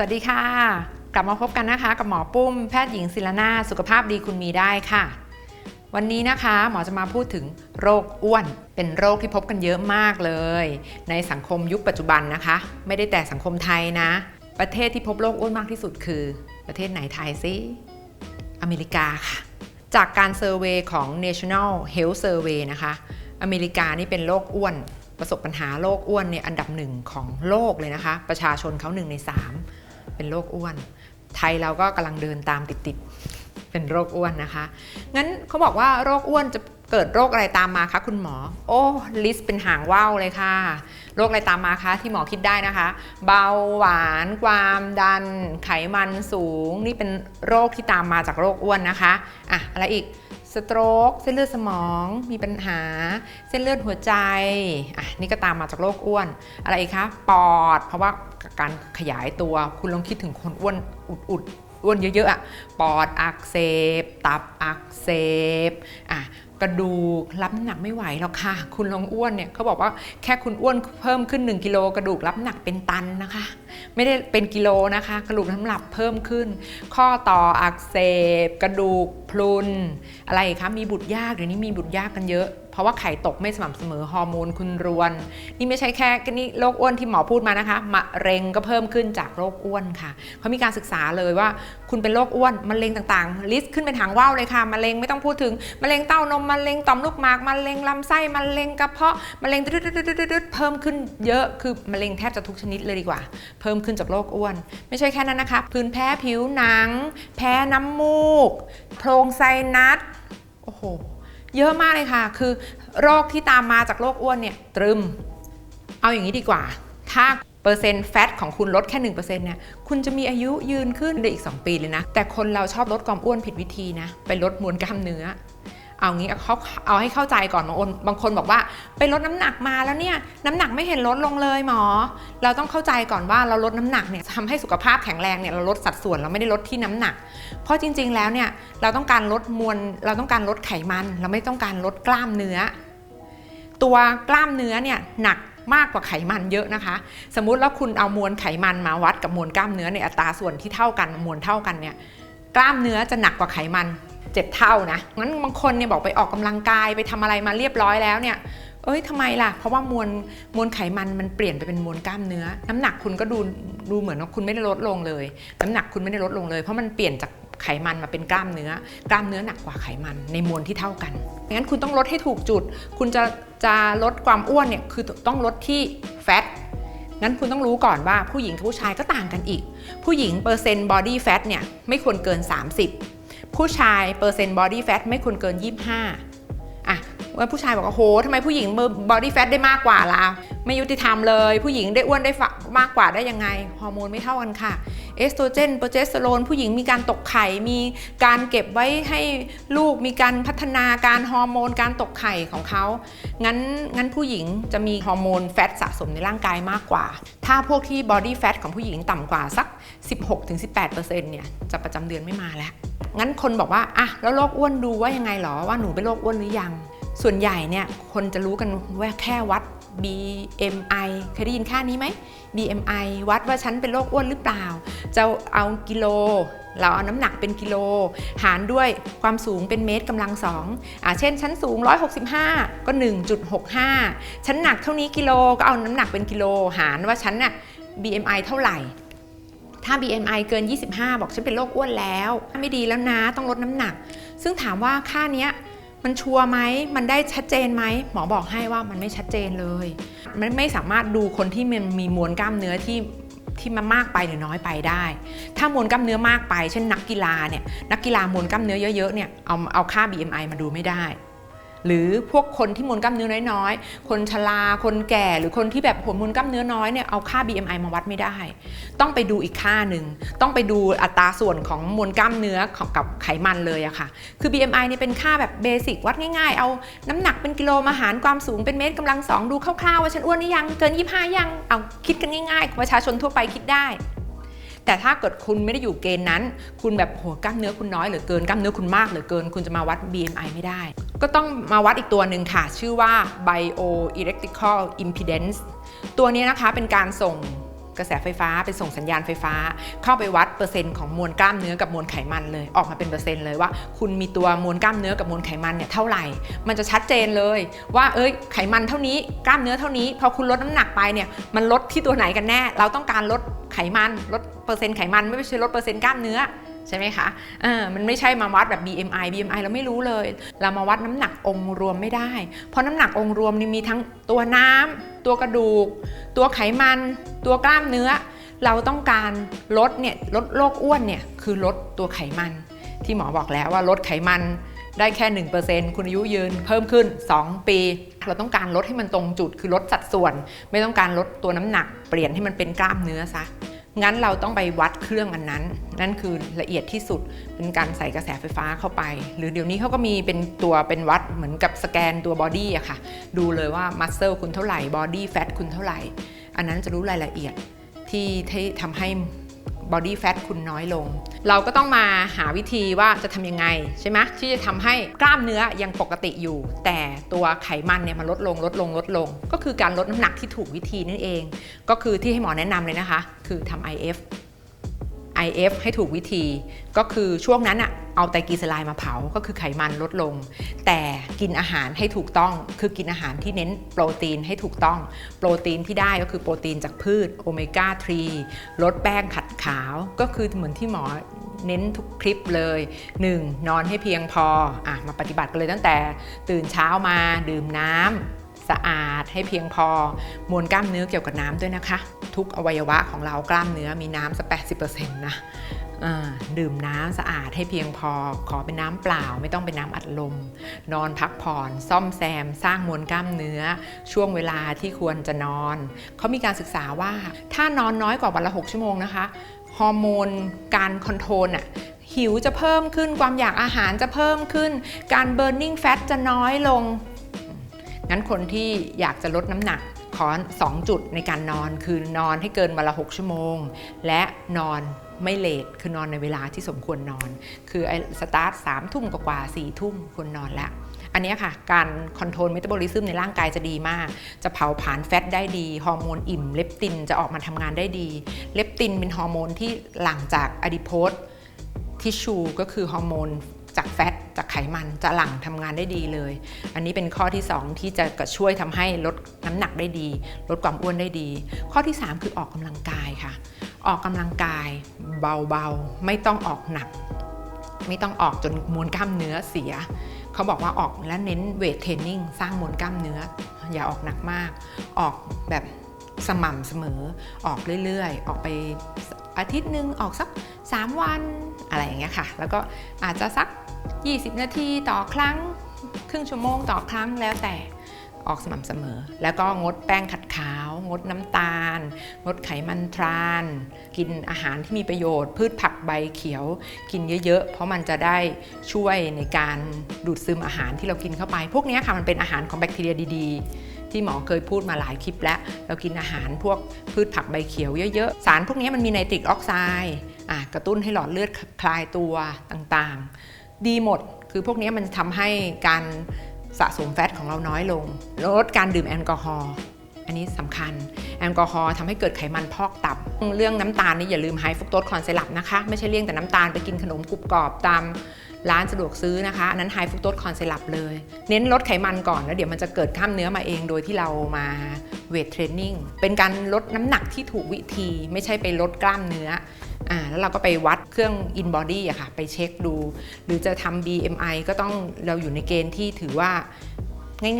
สวัสดีค่ะ กลับมาพบกันนะคะ กับหมอปุ้มแพทย์หญิงศิลนาสุขภาพดีคุณมีได้ค่ะ วันนี้นะคะหมอจะมาพูดถึงโรคอ้วน เป็นโรคที่พบกันเยอะมากเลย ในสังคมยุคปัจจุบันนะคะ ไม่ได้แต่สังคมไทยนะ ประเทศที่พบโรคอ้วนมากที่สุดคือ ประเทศไหนไทยซิอเมริกาค่ะ จากการเซอร์เวยของ National Health Survey นะคะ อเมริกานี่เป็นโรคอ้วนประสบปัญหาโรคอ้วนเนี่ยอันดับหนึ่งของโลกเลยนะคะ ประชาชนเขาหนึ่งในสาม เป็นโรคอ้วน ไทยเราก็กำลังเดินตามติดๆเป็นโรคอ้วนนะคะ งั้นเขาบอกว่าโรคอ้วนจะเกิดโรคอะไรตามมาคะคุณหมอ โอ้ลิสต์เป็นหางว่าวเลยค่ะ โรคอะไรตามมาคะที่หมอคิดได้นะคะ เบาหวาน ความดัน ไขมันสูง นี่เป็นโรคที่ตามมาจากโรคอ้วนนะคะ อะ อะไรอีก สโตรกเส้นเลือดสมองมีปัญหา เส้นเลือดหัวใจอะนี่ก็ตามมาจากโรคอ้วน อะไรอีกคะปอด เพราะว่าการขยายตัวคุณลองคิดถึงคนอ้วนอุดๆอ้วนเยอะๆอะปอดอักเสบ ตับอักเสบอะ กระดูกรับหนักไม่ไหวหรอกค่ะ คุณลองอ้วนเนี่ยเขาบอกว่าแค่คุณอ้วนเพิ่มขึ้น 1กิโลกระดูกรับหนักเป็นตันนะคะ ไม่ได้เป็นกิโลนะคะ กระดูกน้ำหนักเพิ่มขึ้น ข้อต่ออักเสบ กระดูกพรุนอะไรคะมีบุตรยากเดี๋ยวนี้มีบุตรยากกันเยอะ เพราะว่าไข่ตกไม่สม่ำเสมอฮอร์โมนคุณรวน นี่ไม่ใช่แค่นี่โรคอ้วนที่หมอพูดมานะคะมะเร็งก็เพิ่มขึ้นจากโรคอ้วนค่ะเขามีการศึกษาเลยว่า คุณเป็นโรคอ้วนมะเร็งต่างๆ ลิสต์ขึ้นเป็นหางว่าวเลยค่ะมะเร็งไม่ต้องพูดถึงมะเร็งเต้านมมะเร็งต่อมลูกหมากมะเร็งลำไส้มะเร็งกระเพาะมะเร็งตึ๊ดๆเพิ่มขึ้นเยอะคือมะเร็งแทบจะทุกชนิดเลยดีกว่า เพิ่มขึ้นจากโรคอ้วน ไม่ใช่แค่นั้นนะคะพื้นแพ้ผิวหนัง แพ้น้ำมูก โพรงไซนัสโอ้โหเยอะมากเลยค่ะ คือโรคที่ตามมาจากโรคอ้วนเนี่ยตรึม เอาอย่างนี้ดีกว่า ถ้าเปอร์เซ็นต์แฟตของคุณลดแค่ 1%เนี่ยคุณจะมีอายุยืนขึ้นได้อีก 2 ปีเลยนะ แต่คนเราชอบลดความอ้วนผิดวิธีนะ ไปลดมวลกล้ามเนื้อ เอางี้เขาเอาให้เข้าใจก่อนบางคนบางคนบอกว่าไปลดน้ำหนักมาแล้วเนี่ยน้ำหนักไม่เห็นลดลงเลยหมอ เราต้องเข้าใจก่อนว่าเราลดน้ำหนักเนี่ยทำให้สุขภาพแข็งแรงเนี่ยเราลดสัดส่วนเราไม่ได้ลดที่น้ำหนัก เพราะจริง ๆ แล้วเนี่ยเราต้องการลดมวลเราต้องการลดไขมัน เราไม่ต้องการลดกล้ามเนื้อ ตัวกล้ามเนื้อเนี่ยหนักมากกว่าไขมันเยอะนะคะ สมมุติแล้วคุณเอามวลไขมันมาวัดกับมวลกล้ามเนื้อในอัตราส่วนที่เท่ากันมวลเท่ากันเนี่ยกล้ามเนื้อจะหนักกว่าไขมัน เจ็ดเท่านะงั้นบางคนเนี่ยบอกไปออกกำลังกายไปทำอะไรมาเรียบร้อยแล้วเนี่ยเอ้ยทำไมล่ะ เพราะว่ามวลมวลไขมันมันเปลี่ยนไปเป็นมวลกล้ามเนื้อ น้ำหนักคุณก็ดูดูเหมือนว่าคุณไม่ได้ลดลงเลย น้ำหนักคุณไม่ได้ลดลงเลย เพราะมันเปลี่ยนจากไขมันมาเป็นกล้ามเนื้อ กล้ามเนื้อหนักกว่าไขมันในมวลที่เท่ากันงั้นคุณต้องลดให้ถูกจุด คุณจะจะลดความอ้วนเนี่ยคือต้องลดที่แฟตงั้นคุณต้องรู้ก่อนว่าผู้หญิงกับผู้ชายก็ต่างกันอีก ผู้หญิงเปอร์เซ็นต์บอดี้แฟทเนี่ยไม่ควรเกิน 30 ผู้ชายเปอร์เซ็นต์บอดี้แฟทไม่ควรเกิน 25อะว่าผู้ชายบอกว่าโหทำไมผู้หญิงบอดี้แฟทได้มากกว่าล่ะไม่ยุติธรรมเลย ผู้หญิงได้อ้วนได้มากกว่าได้ยังไงฮอร์โมนไม่เท่ากันค่ะ เอสโตรเจนโปรเจสเตอโรนผู้หญิงมีการตกไข่ มีการเก็บไว้ให้ลูกมีการพัฒนาการฮอร์โมนการตกไข่ของเขา งั้นงั้นผู้หญิงจะมีฮอร์โมนแฟตสะสมในร่างกายมากกว่า ถ้าพวกที่บอดี้แฟทของผู้หญิงต่ำกว่าสัก 16-18%เนี่ยจะประจำเดือนไม่มาแล้ว งั้นคนบอกว่าอะแล้วโรคอ้วนดูว่ายังไงหรอว่าหนูเป็นโรคอ้วนหรือยัง ส่วนใหญ่เนี่ยคนจะรู้กันว่าแค่วัด BMI เคยได้ยินค่านี้ไหม BMI วัดว่าฉันเป็นโรคอ้วนหรือเปล่า จะเอากิโล เราเอาน้ำหนักเป็นกิโล หารด้วยความสูงเป็นเมตรกำลังสองอ่าเช่นฉันสูง 165 ก็ 1.65ฉันหนักเท่านี้กิโลก็เอาน้ำหนักเป็นกิโล หารว่าฉันน่ะ BMI เท่าไหร่ถ้า BMI เกิน 25 บอกฉันเป็นโรคอ้วนแล้ว ไม่ดีแล้วนะ ต้องลดน้ำหนัก ซึ่งถามว่าค่านี้ มันชัวร์ไหมมันได้ชัดเจนไหมหมอบอกให้ว่ามันไม่ชัดเจนเลย มันไม่สามารถดูคนที่มันมีมวลกล้ามเนื้อที่ที่มันมากไปหรือน้อยไปได้ ถ้ามวลกล้ามเนื้อมากไป เช่นนักกีฬาเนี่ย นักกีฬามวลกล้ามเนื้อเยอะๆเนี่ย เอาเอาค่า BMI มาดูไม่ได้ หรือพวกคนที่มวลกล้ามเนื้อน้อยๆ คนชราคนแก่หรือคนที่แบบผลมวลกล้ามเนื้อน้อยเนี่ยเอาค่า BMI มาวัดไม่ได้ ต้องไปดูอีกค่าหนึ่ง ต้องไปดูอัตราส่วนของมวลกล้ามเนื้อของกับไขมันเลยอะค่ะ คือ BMI เนี่ยเป็นค่าแบบเบสิกวัดง่ายๆ เอาน้ำหนักเป็นกิโลมาหารความสูงเป็นเมตรกำลังสองดูคร่าวๆว่าฉันอ้วนหรือยังเกิน 25 ยังเอาคิดกันง่ายๆ ประชาชนทั่วไปคิดได้แต่ถ้าเกิดคุณไม่ได้อยู่เกณฑ์นั้น คุณแบบโหกล้ามเนื้อคุณน้อยเหลือเกินกล้ามเนื้อคุณมากเหลือเกิน คุณจะมาวัด BMI ไม่ได้ ก็ต้องมาวัดอีกตัวหนึ่งค่ะ ชื่อว่า Bioelectrical Impedance ตัวนี้นะคะเป็นการส่งกระแสไฟฟ้าไปส่งสัญญาณไฟฟ้า เข้าไปวัดเปอร์เซ็นต์ของมวลกล้ามเนื้อกับมวลไขมันเลย ออกมาเป็นเปอร์เซ็นต์เลยว่า คุณมีตัวมวลกล้ามเนื้อกับมวลไขมันเนี่ยเท่าไหร่ มันจะชัดเจนเลย ว่าเอ้ยไขมันเท่านี้กล้ามเนื้อเท่านี้ พอคุณลดน้ำหนักไปเนี่ยมันลดที่ตัวไหนกันแน่ เราต้องการลดไขมันลดเปอร์เซ็นต์ไขมันไม่ใช่ลดเปอร์เซ็นต์กล้ามเนื้อ ใช่ไหมคะเออมันไม่ใช่มาวัดแบบ BMI BMI เราไม่รู้เลย เรามาวัดน้ำหนักองค์รวมไม่ได้ เพราะน้ำหนักองค์รวมนี่มีทั้งตัวน้ำตัวกระดูก ตัวไขมัน ตัวกล้ามเนื้อ เราต้องการลดเนี่ยลดโรคอ้วนเนี่ยคือลดตัวไขมัน ที่หมอบอกแล้วว่าลดไขมันได้แค่ 1%คุณอายุยืนเพิ่มขึ้น 2 ปี เราต้องการลดให้มันตรงจุดคือลดสัดส่วน ไม่ต้องการลดตัวน้ำหนัก เปลี่ยนให้มันเป็นกล้ามเนื้อซะ งั้นเราต้องไปวัดเครื่องอันนั้น นั่นคือละเอียดที่สุดเป็นการใส่กระแสไฟฟ้าเข้าไป หรือเดี๋ยวนี้เขาก็มีเป็นตัวเป็นวัดเหมือนกับสแกนตัวบอดี้อะค่ะ ดูเลยว่ามัสเซลคุณเท่าไหร่บอดี้แฟทคุณเท่าไหร่ อันนั้นจะรู้รายละเอียดที่ที่ทำให้ บอดี้แฟทคุณน้อยลง เราก็ต้องมาหาวิธีว่าจะทำยังไงใช่ไหมที่จะทำให้กล้ามเนื้อยังปกติอยู่ แต่ตัวไขมันเนี่ยมันลดลงลดลงลดลง ก็คือการลดน้ำหนักที่ถูกวิธีนั่นเอง ก็คือที่ให้หมอแนะนำเลยนะคะ คือทำ IF IF ให้ถูกวิธี ก็คือช่วงนั้นอะเอาไตรกลีเซอไรด์มาเผาก็คือไขมันลดลง แต่กินอาหารให้ถูกต้อง คือกินอาหารที่เน้นโปรตีนให้ถูกต้อง โปรตีนที่ได้ก็คือโปรตีนจากพืชโอเมก้า 3 ลดแป้งขัดขาว ก็คือเหมือนที่หมอเน้นทุกคลิปเลย 1. นอนให้เพียงพออะมาปฏิบัติกันเลยตั้งแต่ตื่นเช้ามาดื่มน้ำ สะอาดให้เพียงพอ มวลกล้ามเนื้อเกี่ยวกับน้ำด้วยนะคะ ทุกอวัยวะของเรากล้ามเนื้อมีน้ำสัก80%นะดื่มน้ำสะอาดให้เพียงพอ ขอเป็นน้ำเปล่าไม่ต้องเป็นน้ำอัดลม นอนพักผ่อน ซ่อมแซม สร้างมวลกล้ามเนื้อ ช่วงเวลาที่ควรจะนอน เขามีการศึกษาว่า ถ้านอนน้อยกว่าวันละ 6 ชั่วโมงนะคะ ฮอร์โมนการคอนโทรลอะหิวจะเพิ่มขึ้นความอยากอาหารจะเพิ่มขึ้น การเบิร์นนิ่งแฟตจะน้อยลง งั้นคนที่อยากจะลดน้ำหนักขอ2จุดในการนอนคือนอนให้เกินวันละ 6 ชั่วโมง และนอนไม่เลทคือนอนในเวลาที่สมควรนอน คือไอ้สตาร์ทสามทุ่มกว่าสี่ทุ่มควรนอนแล้วอันนี้ค่ะ การคอนโทรลเมตาบอลิซึมในร่างกายจะดีมาก จะเผาผลาญแฟตได้ดี ฮอร์โมนอิ่ม เลปตินจะออกมาทำงานได้ดี เลปตินเป็นฮอร์โมนที่หลั่งจากอะดิโพสทิชชูก็คือฮอร์โมนจากแฟต จากไขมันจะหลั่งทำงานได้ดีเลย อันนี้เป็นข้อที่ 2 ที่จะช่วยทำให้ลดน้ำหนักได้ดี ลดความอ้วนได้ดี ข้อที่ 3 คือออกกำลังกายค่ะ ออกกำลังกายเบาๆ ไม่ต้องออกหนัก ไม่ต้องออกจนมวลกล้ามเนื้อเสีย เขาบอกว่าออกและเน้นเวทเทรนนิ่งสร้างมวลกล้ามเนื้อ อย่าออกหนักมาก ออกแบบสม่ำเสมอออกเรื่อยๆ ออกไปอาทิตย์หนึ่งออกสัก 3 วันอะไรอย่างเงี้ยค่ะ แล้วก็อาจจะสัก 20 นาทีต่อครั้ง ครึ่งชั่วโมงต่อครั้งแล้วแต่ออกสม่ำเสมอ แล้วก็งดแป้งขัดขาว งดน้ำตาล งดไขมันทราน กินอาหารที่มีประโยชน์ พืชผักใบเขียว กินเยอะๆ เพราะมันจะได้ช่วยในการดูดซึมอาหารที่เรากินเข้าไป พวกนี้ค่ะมันเป็นอาหารของแบคทีเรียดีๆ ที่หมอเคยพูดมาหลายคลิปแล้ว เรากินอาหารพวกพืชผักใบเขียวเยอะๆ สารพวกนี้มันมีไนตริกออกไซด์กระตุ้นให้หลอดเลือดคลายตัวต่างๆ ดีหมด คือพวกนี้มันทำให้การสะสมแฟตของเราน้อยลง ลดการดื่มแอลกอฮอล์อันนี้สำคัญ แอลกอฮอล์ทำให้เกิดไขมันพอกตับ เรื่องน้ำตาลนี่อย่าลืมไฮฟุกโตสคอนไซรัปนะคะ ไม่ใช่เลี่ยงแต่น้ำตาลไปกินขนมกรุบกรอบตาม ร้านสะดวกซื้อนะคะ อันนั้นไฮฟรุกโตสคอนไซรัปเลย เน้นลดไขมันก่อนแล้วเดี๋ยวมันจะเกิดกล้ามเนื้อมาเองโดยที่เรามาเวทเทรนนิ่งเป็นการลดน้ำหนักที่ถูกวิธี ไม่ใช่ไปลดกล้ามเนื้ออ่าแล้วเราก็ไปวัดเครื่อง in body อะค่ะ ไปเช็คดู หรือจะทำ BMI ก็ต้องเราอยู่ในเกณฑ์ที่ถือว่า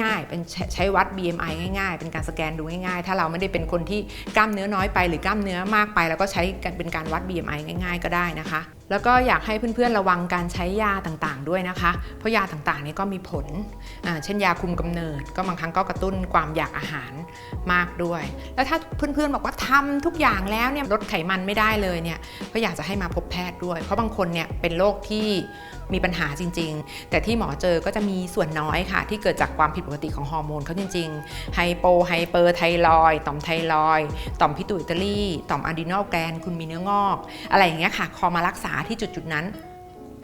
ง่ายๆ เป็นใช้ใช้วัด BMI ง่ายๆ เป็นการสแกนดูง่ายๆ ถ้าเราไม่ได้เป็นคนที่กล้ามเนื้อน้อยไปหรือกล้ามเนื้อมากไป แล้วก็ใช้กันเป็นการวัด BMI ง่าย ๆ ก็ได้นะคะ แล้วก็อยากให้เพื่อนๆระวังการใช้ยาต่างๆ ด้วยนะคะ เพราะยาต่างๆนี้ก็มีผล เช่นยาคุมกำเนิด ก็บางครั้งก็กระตุ้นความอยากอาหารมากด้วย แล้วถ้าเพื่อนๆบอกว่าทำทุกอย่างแล้วเนี่ยลดไขมันไม่ได้เลยเนี่ย ก็อยากจะให้มาพบแพทย์ด้วย เพราะบางคนเนี่ยเป็นโรคที่มีปัญหาจริง ๆ แต่ที่หมอเจอก็จะมีส่วนน้อยค่ะ ที่เกิดจากความผิดปกติของฮอร์โมนเขาจริงๆ ไฮโปไฮเปอร์ไทรอย ต่อมไทรอย ต่อมพิตุอิตาลี ต่อมอะดรีนาลแกรน คุณมีเนื้องอก อะไรอย่างเงี้ยค่ะ คอมารักษาที่จุดๆนั้น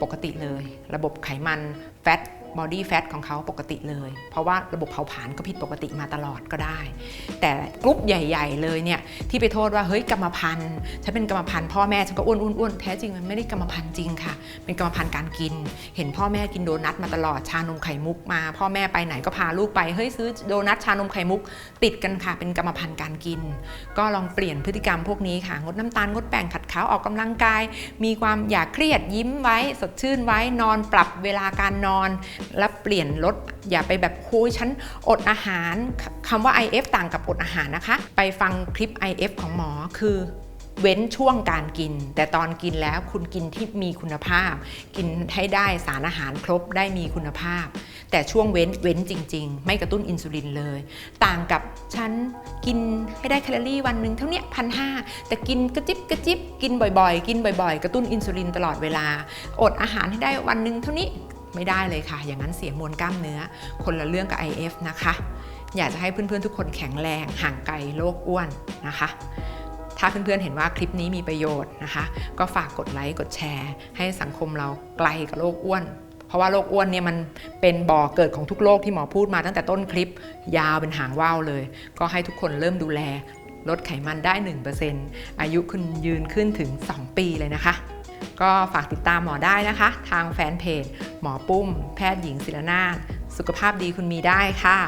ปกติเลย ระบบไขมันแฟต บอดี้แฟทของเขาปกติเลย เพราะว่าระบบเผาผลาญก็ผิดปกติมาตลอดก็ได้ แต่กลุ่มใหญ่ ๆ เลยเนี่ยที่ไปโทษว่าเฮ้ยกรรมพันธุ์ฉันเป็นกรรมพันธุ์พ่อแม่ฉันก็อ้วนอ้วนอ้วนแท้จริงมันไม่ได้กรรมพันธุ์จริงค่ะ เป็นกรรมพันธุ์การกิน เห็นพ่อแม่กินโดนัทมาตลอดชานมไข่มุกมา พ่อแม่ไปไหนก็พาลูกไปเฮ้ยซื้อโดนัทชานมไข่มุก ติดกันค่ะ เป็นกรรมพันธุ์การกิน ก็ลองเปลี่ยนพฤติกรรมพวกนี้ค่ะงดน้ำตาลงดแป้งขัดขาวออกกำลังกาย มีความอยากเครียดยิ้มไว้สดชื่นไว้นอนปรับเวลาการนอนและเปลี่ยนลดอย่าไปแบบคุยฉันอดอาหารคำว่า IF ต่างกับอดอาหารนะคะ ไปฟังคลิป IF ของหมอคือเว้นช่วงการกิน แต่ตอนกินแล้วคุณกินที่มีคุณภาพ กินให้ได้สารอาหารครบได้มีคุณภาพ แต่ช่วงเว้นเว้นจริง ๆ ไม่กระตุ้นอินซูลินเลย ต่างกับฉันกินให้ได้แคลอรี่วันหนึ่งเท่านี้พันห้าแต่กินกระจิบกระจิบกินบ่อยๆ กินบ่อย ๆ กระตุ้นอินซูลินตลอดเวลา อดอาหารให้ได้วันหนึ่งเท่านี้ ไม่ได้เลยค่ะ อย่างนั้นเสียมวลกล้ามเนื้อ คนละเรื่องกับ IF นะคะ อยากจะให้เพื่อนๆทุกคนแข็งแรงห่างไกลโรคอ้วนนะคะ ถ้าเพื่อนๆเห็นว่าคลิปนี้มีประโยชน์นะคะ ก็ฝากกดไลค์กดแชร์ ให้สังคมเราไกลกับโรคอ้วน เพราะว่าโรคอ้วนเนี่ยมันเป็นบ่อเกิดของทุกโรคที่หมอพูดมาตั้งแต่ต้นคลิป ยาวเป็นหางว่าวเลย ก็ให้ทุกคนเริ่มดูแลลดไขมันได้ 1%อายุคุณยืนขึ้นถึง 2 ปีเลยนะคะ ก็ฝากติดตามหมอได้นะคะ ทางแฟนเพจ หมอปุ้ม แพทย์หญิงศิรนาถสุขภาพดีคุณมีได้ค่ะ